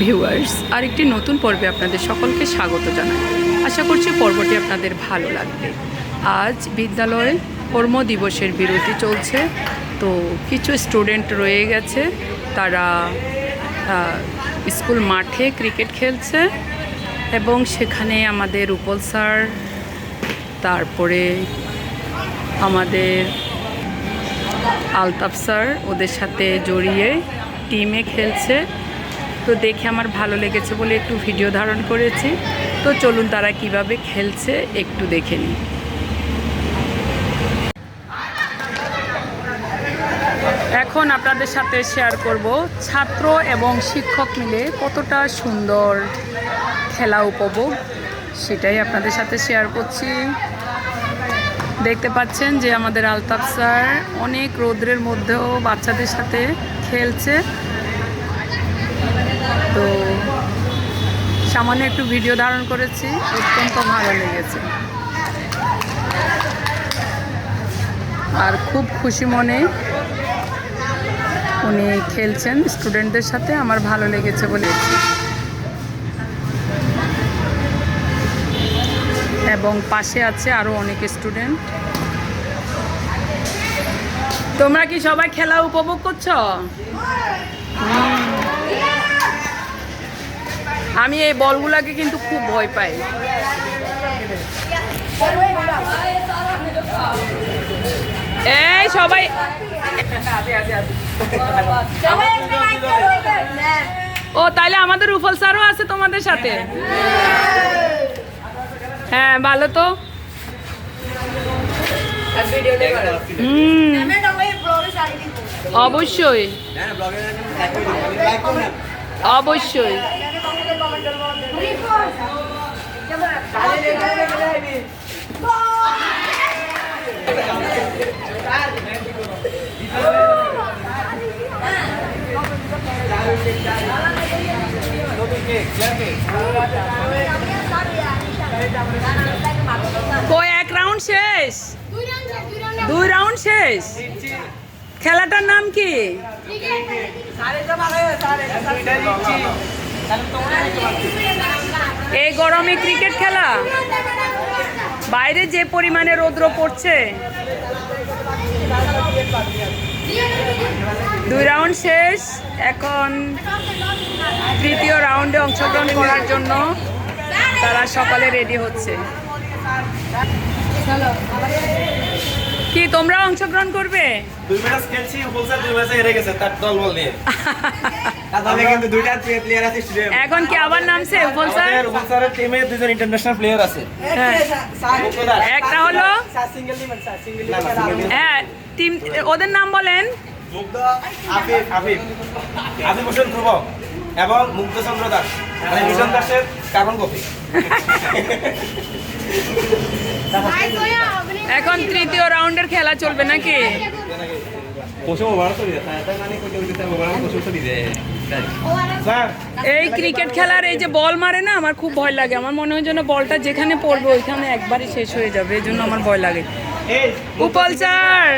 Viewers আরেকটি নতুন পর্বে আপনাদের সকলকে স্বাগত জানাই। আশা করছি পর্বটি আপনাদের ভালো লাগবে। আজ বিদ্যালয়ে কর্ম দিবসের বিরতি চলছে, তো কিছু স্টুডেন্ট রয়ে গেছে, তারা স্কুল মাঠে ক্রিকেট খেলছে এবং সেখানে আমাদের উপল স্যার, তারপরে আমাদের আলতাফ স্যার ওদের সাথে জড়িয়ে টিমে খেলছে। তো দেখে আমার ভালো লেগেছে বলে একটু ভিডিও ধারণ করেছি। তো চলুন তারা কীভাবে খেলছে একটু দেখে নিই। এখন আপনাদের সাথে শেয়ার করব ছাত্র এবং শিক্ষক মিলে কতটা সুন্দর খেলা উপভোগ, সেটাই আপনাদের সাথে শেয়ার করছি। দেখতে পাচ্ছেন যে আমাদের আলতাফ স্যার অনেক রৌদ্রের মধ্যেও বাচ্চাদের সাথে খেলছে। তো সামান্য একটু ভিডিও ধারণ করেছি, অত্যন্ত ভালো লেগেছে। আর খুব খুশি মনে উনি খেলছেন স্টুডেন্টদের সাথে, আমার ভালো লেগেছে বলেছি এবং পাশে আছে আরও অনেক স্টুডেন্ট। তোমরা কি সবাই খেলা উপভোগ করছ। আমি এই বলগুলাকে কিন্তু খুব ভয় পাই। এই সবাই ও, তাইলে আমাদের উফল স্যারও আছে তোমাদের সাথে? হ্যাঁ ভালো তো। অবশ্যই। অবশ্যই। কই এক রাউন্ড শেষ? দুই রাউন্ড শেষ? খেলাটার নাম কি? এই গরমে ক্রিকেট খেলা? বাইরে যে পরিমাণে রৌদ্র পড়ছে। দুই রাউন্ড শেষ। এখন তৃতীয় রাউন্ডে অংশগ্রহণ করার জন্য তারা সকালে রেডি হচ্ছে। কি তোমরা অংশগ্রহণ করবে? দুই ম্যাচ খেলছি দুই ম্যাচে হেরে গেছে তার দল বল নিয়ে। তাহলে কিন্তু দুইটা প্লেয়ার আছে স্টুডেন্ট এখন কি আবার নামছে উপল স্যার আমাদের স্যারের টিমে দুজন ইন্টারন্যাশনাল প্লেয়ার আছে। হ্যাঁ। একটা হলো। হ্যাঁ টিম ওদের নাম বলেন। মুগ্ধ আফিফ আফিফ। আফিফ হোসেন ধ্রুব এবং দাস। মানে মিশন দাসের কার্বন কপি। এখন তৃতীয় রাউন্ডের খেলা চলবে নাকি? এই ক্রিকেট খেলার এই যে বল মারে না আমার খুব ভয় লাগে। আমার মনে হয় যেন বলটা যেখানে পড়বে ওইখানে একবারই শেষ হয়ে যাবে এই জন্য আমার ভয় লাগে। উপল স্যার!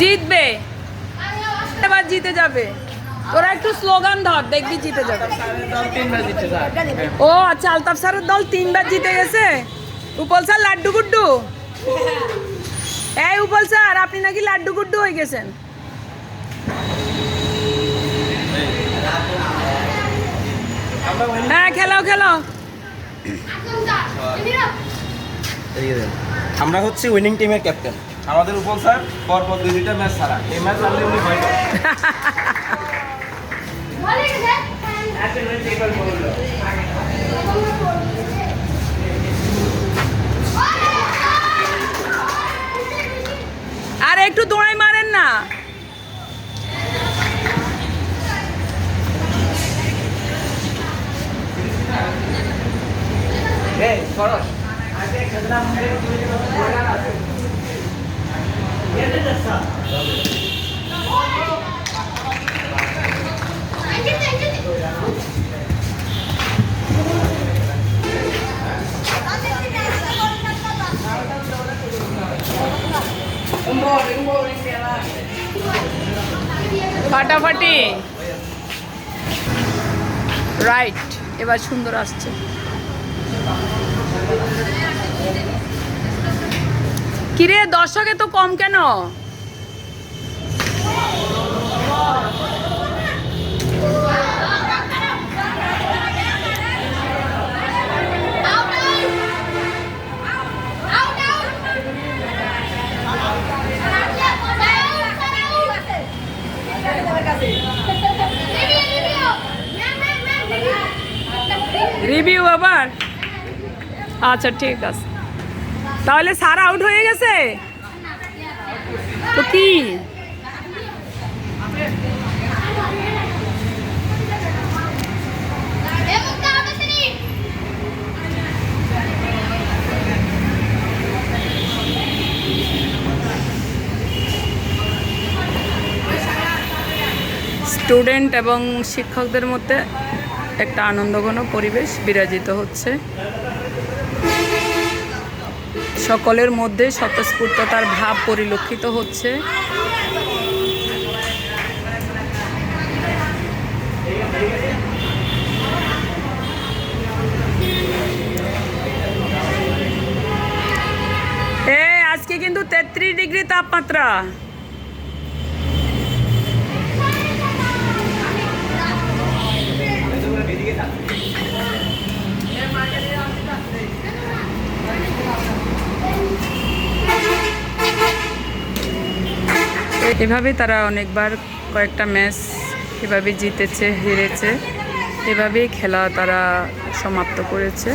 জিতবে। এবার জিতে যাবে। তোরা একটু স্লোগান ধর দেখবি জিতে যাবে। ও আচ্ছা আলতাফ স্যারের দল তিনবার জিতে গেছে? উপল স্যার লাড্ডু গুড্ডু? এই উপল স্যার আপনি নাকি লাড্ডু গুড্ডু হয়ে গেছেন? হ্যাঁ খেলাও খেলাও। আমরা হচ্ছে উইনিং টিমের ক্যাপ্টেন আমাদের উপল স্যার পরপর দুই দুইটা ম্যাচ ছাড়া। এই ম্যাচ হারলে উনি ভয় ফাটাফাটি। রাইট এবার সুন্দর আসছে। কিরে দর্শকে তো কম কেন? আবার আচ্ছা ঠিক আছে। তাহলে সার আউট হয়ে গেছে? তো কি? স্টুডেন্ট এবং শিক্ষকদের মধ্যে একটা আনন্দঘন পরিবেশ বিরাজিত হচ্ছে। সকলের মধ্যে স্বতঃস্ফূর্ততার ভাব পরিলক্ষিত হচ্ছে। আজকে কিন্তু তেত্রিশ ডিগ্রি তাপমাত্রা। এভাবে তারা অনেকবার কয়েকটা ম্যাচ এভাবে জিতেছে, হেরেছে। এভাবেই খেলা তারা সমাপ্ত করেছে।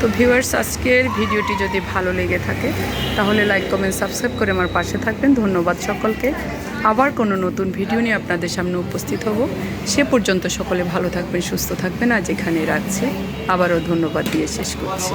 তো ভিউয়ার্স আজকের ভিডিওটি যদি ভালো লেগে থাকে, তাহলে লাইক কমেন্ট সাবস্ক্রাইব করে আমার পাশে থাকবেন। ধন্যবাদ সকলকে। আবার কোনো নতুন ভিডিও নিয়ে আপনাদের সামনে উপস্থিত হব। সে পর্যন্ত সকলে ভালো থাকবেন, সুস্থ থাকবেন। আজ এখানে রাখছি। আবারও ধন্যবাদ দিয়ে শেষ করছি।